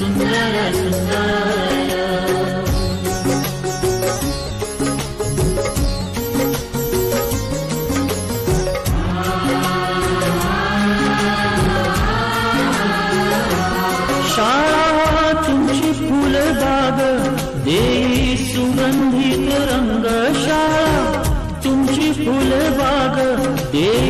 शाळा सुंदर सुंदर शाळा तुमची फुलबाग देई सुगंधित रंग शाळा तुमची फुलबाग देई